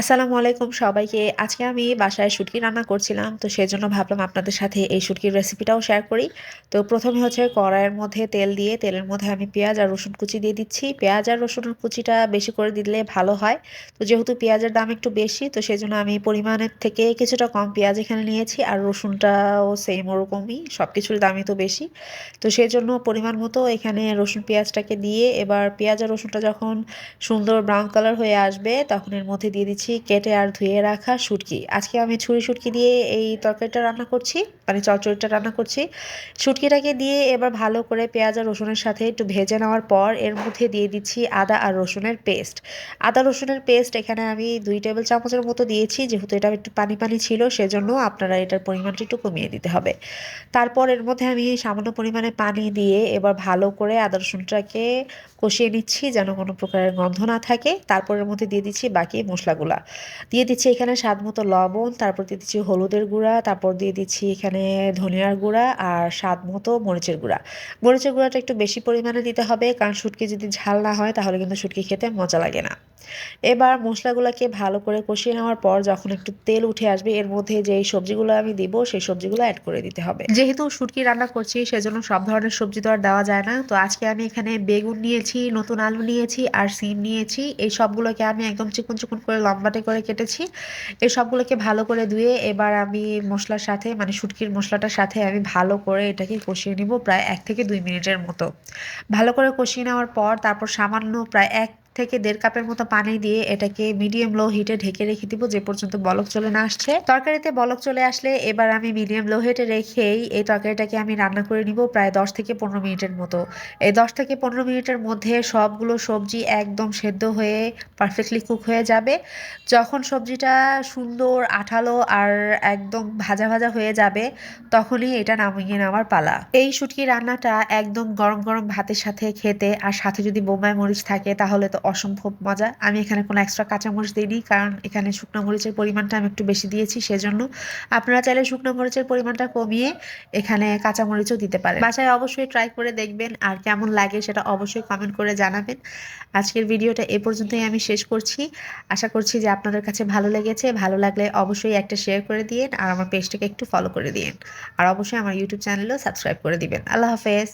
আসসালামু আলাইকুম সবাইকে। আজকে আমি বাসায় শুটকি রান্না করছিলাম, তো সেজন্য ভাবলাম আপনাদের সাথে এই শুটকির রেসিপিটাও শেয়ার করি। তো প্রথমে হচ্ছে কড়াইয়ের মধ্যে তেল দিয়ে, তেলের মধ্যে আমি পেঁয়াজ আর রসুন কুচি দিয়ে দিচ্ছি। পেঁয়াজ আর রসুনের কুচিটা বেশি করে দিলে ভালো হয়। তো যেহেতু পেঁয়াজের দাম একটু বেশি, তো সেজন্য আমি পরিমাণের থেকে কিছুটা কম পেঁয়াজ এখানে নিয়েছি আর রসুনটাও সেম ওরকমই সব কিছুর দামই তো বেশি। তো সেজন্য পরিমাণ মতো এখানে রসুন পেঁয়াজটাকে দিয়ে এবার পেঁয়াজ আর রসুনটা যখন সুন্দর ব্রাউন কালার হয়ে আসবে, তখন এর মধ্যে দিয়ে দিচ্ছি কেটে আর ধুয়ে রাখা শুটকি। আজকে আমি ছুরি শুটকি দিয়ে এই তরকারিটা রান্না করছি মানে চচ্চড়িটা রান্না করছি। শুটকিটাকে দিয়ে এবার ভালো করে পেঁয়াজ আর রসুনের সাথে একটু ভেজে নেওয়ার পর এর মধ্যে দিয়ে দিচ্ছি আদা আর রসুনের পেস্ট। আদা, রসুনের পেস্ট এখানে আমি দুই টেবিল চামচের মতো দিয়েছি, যেহেতু এটা একটু পানি পানি ছিল, সেজন্য আপনারা এটার পরিমাণটা একটু কমিয়ে দিতে হবে। তারপর এর মধ্যে আমি সামান্য পরিমাণে পানি দিয়ে এবার ভালো করে আদা, রসুনটাকে কষিয়ে নিচ্ছি যেন কোনো প্রকারের গন্ধ না থাকে। তারপরের মধ্যে দিয়ে দিচ্ছি বাকি মশলাগুলা। দিয়ে দিচ্ছি এখানে স্বাদ মতো লবণ, তারপর দিয়ে দিচ্ছি হলুদের গুঁড়া, তারপর দিয়ে দিচ্ছি এখানে ধনিয়ার গুঁড়া আর স্বাদ মতো মরিচের গুঁড়া। মরিচের গুঁড়াটা একটু বেশি পরিমাণে দিতে হবে, কারণ শুটকি যদি ঝাল না হয় তাহলে কিন্তু শুটকি খেতে মজা লাগে না। এবার মশলাগুলোকে ভালো করে কষিয়ে নেওয়ার পর যখন একটু তেল উঠে আসবে, এর মধ্যে যেই সবজিগুলো আমি দিব, সেই সবজিগুলো অ্যাড করে দিতে হবে। যেহেতু শুটকি রান্না করছি, সেজন্য সব ধরনের সবজি তো আর দেওয়া যায় না। তো আজকে আমি এখানে বেগুন নিয়েছি, নতুন আলু নিয়েছি আর সিম নিয়েছি। এই সবগুলোকে আমি একদম চিকন চিকন করে লম্বাটে করে কেটেছি। এই সবগুলোকে ভালো করে ধুয়ে এবার আমি মশলার সাথে মানে শুটকির মশলাটার সাথে আমি ভালো করে এটাকে কষিয়ে নিব প্রায় এক থেকে দুই মিনিটের মতো। ভালো করে কষিয়ে নেওয়ার পর তারপর সামান্য প্রায় এক থেকে দেড় কাপের মতো পানি দিয়ে এটাকে মিডিয়াম লো হিটে ঢেকে রেখে দিব, যে পর্যন্ত বলক চলে না আসছে। তরকারিতে বলক চলে আসলে এবার আমি মিডিয়াম লো হিটে রেখেই এই তরকারিটাকে আমি রান্না করে নিব প্রায় দশ থেকে পনেরো মিনিটের মতো। এই দশ থেকে পনেরো মিনিটের মধ্যে সবগুলো সবজি একদম সেদ্ধ হয়ে পারফেক্টলি কুক হয়ে যাবে। যখন সবজিটা সুন্দর আঠালো আর একদম ভাজা ভাজা হয়ে যাবে, তখনই এটা নামিয়ে নেওয়ার পালা। এই শুটকি রান্নাটা একদম গরম গরম ভাতের সাথে খেতে আর সাথে যদি বোম্বাই মরিচ থাকে, তাহলে তো অসম্ভব মজা। আমি এখানে কোনো এক্সট্রা কাঁচামরিচ দিইনি, কারণ এখানে শুকনো মরিচের পরিমাণটা আমি একটু বেশি দিয়েছি, সেজন্য আপনারা চাইলে শুকনো মরিচের পরিমাণটা কমিয়ে এখানে কাঁচামরিচও দিতে পারেন। বাসায় অবশ্যই ট্রাই করে দেখবেন আর কেমন লাগে সেটা অবশ্যই কমেন্ট করে জানাবেন। আজকের ভিডিওটা এ পর্যন্তই আমি শেষ করছি। আশা করছি যে আপনাদের কাছে ভালো লেগেছে। ভালো লাগলে অবশ্যই একটা শেয়ার করে দিন আর আমার পেজটাকে একটু ফলো করে দিন আর অবশ্যই আমার ইউটিউব চ্যানেলও সাবস্ক্রাইব করে দিবেন। আল্লাহ হাফেজ।